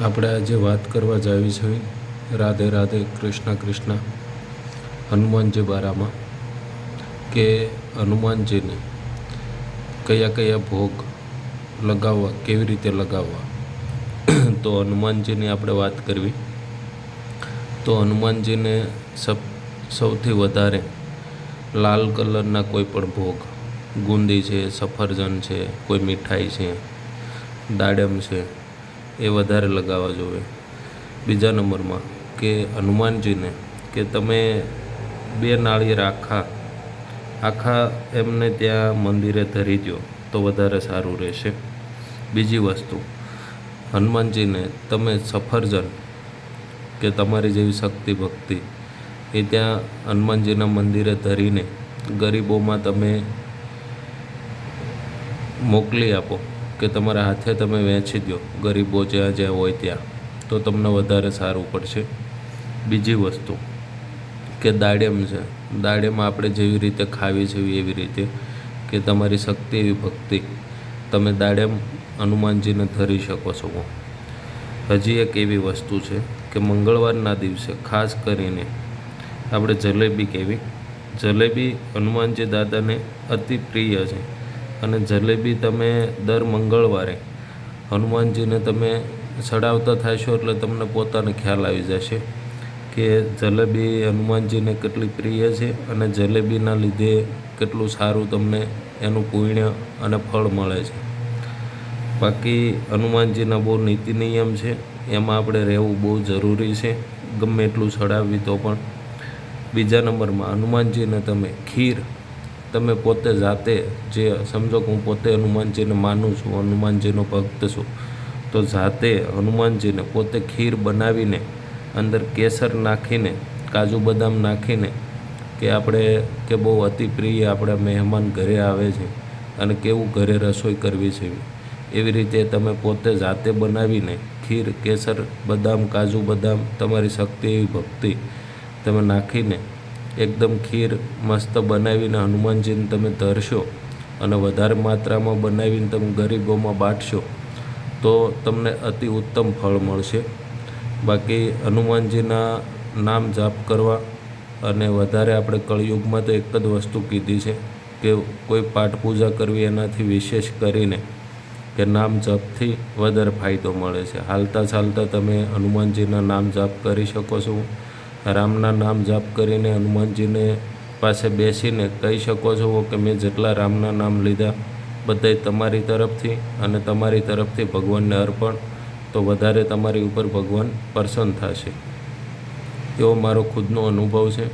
આપણે આજે વાત કરવા જાવી છે રાધે રાધે કૃષ્ણ કૃષ્ણ. હનુમાનજી બારામાં કે હનુમાનજીને કયા કયા ભોગ લગાવવા, કેવી રીતે લગાવવા? તો હનુમાનજીની આપણે વાત કરવી. તો હનુમાનજીને સબ, સૌથી વધારે લાલ કલરના કોઈ પણ ભોગ, ગુંદી છે, સફરજન છે, કોઈ મીઠાઈ છે, દાડમ છે એ વધારે લગાવવા જોઈએ. બીજા નંબરમાં કે હનુમાનજીને કે તમે બે નાળિયેર આખા આખા એમને ત્યાં મંદિરે ધરી દો તો વધારે સારું રહેશે. બીજી વસ્તુ, હનુમાનજીને તમે સફરજન કે તમારી જેવી શક્તિ ભક્તિ એ ત્યાં હનુમાનજીના મંદિરે ધરીને ગરીબોમાં તમે મોકલી આપો. કે તમારા હાથે તમે વહેંચી દો ગરીબો જ્યાં જ્યાં હોય ત્યાં. તો તમને વધારે સારું પડશે. બીજી વસ્તુ કે દાડેમ છે. દાડેમ આપણે જેવી રીતે ખાવી છે એવી રીતે કે તમારી શક્તિ એવી ભક્તિ તમે દાડેમ હનુમાનજીને ધરી શકો છો. હજી એક એવી વસ્તુ છે કે મંગળવારના દિવસે ખાસ કરીને આપણે જલેબી કહેવી. જલેબી હનુમાનજી દાદાને અતિ પ્રિય છે. અને જલેબી તમે દર મંગળવારે હનુમાનજીને તમે ચડાવતા થશો એટલે તમને પોતાને ખ્યાલ આવી જશે કે જલેબી હનુમાનજીને કેટલી પ્રિય છે અને જલેબીના લીધે કેટલું સારું તમને એનું પુણ્ય અને ફળ મળે છે. બાકી હનુમાનજીના બહુ નીતિ નિયમ છે, એમાં આપણે રહેવું બહુ જરૂરી છે, ગમે એટલું ચડાવવી તો પણ. બીજા નંબરમાં હનુમાનજીને તમે ખીર તમે પોતે જાતે જે સમજો કે હું પોતે હનુમાનજીને માનું છું, હનુમાનજીનો ભક્ત છું, તો જાતે હનુમાનજીને પોતે ખીર બનાવીને અંદર કેસર નાખીને, કાજુ બદામ નાખીને કે આપણે, કે બહુ અતિ પ્રિય આપણા મહેમાન ઘરે આવે છે અને કેવું ઘરે રસોઈ કરવી છે એવી. રીતે તમે પોતે જાતે બનાવીને ખીર, કેસર, બદામ, કાજુ બદામ, તમારી શક્તિ એવી ભક્તિ તમે નાખીને એકદમ ખીર મસ્ત બનાવીને હનુમાનજીને તમે ધરશો અને વધારે માત્રામાં બનાવીને તમે ગરીબોમાં બાંટશો, તો તમને અતિ ઉત્તમ ફળ મળશે. બાકી હનુમાનજીના નામ જાપ કરવા અને વધારે આપણે કળયુગમાં તો એક જ વસ્તુ કીધી છે કે કોઈ પાઠ પૂજા કરવી એનાથી વિશેષ કરીને કે નામ જપથી વધારે ફાયદો મળે છે. હાલતા ચાલતા તમે હનુમાનજીના નામ જાપ કરી શકો છો. રામના નામ જાપ કરીને હનુમાનજીને પાસે બેસીને કહી શકો છો કે મેં જેટલા રામના નામ લીધા બધાય તમારી તરફથી અને તમારી તરફથી ભગવાનને અર્પણ. તો વધારે તમારી ઉપર ભગવાન પ્રસન્ન થશે. એવો મારો ખુદનો અનુભવ છે.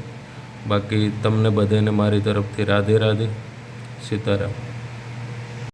બાકી તમને બધાને મારી તરફથી રાધે રાધે. સીતારામ.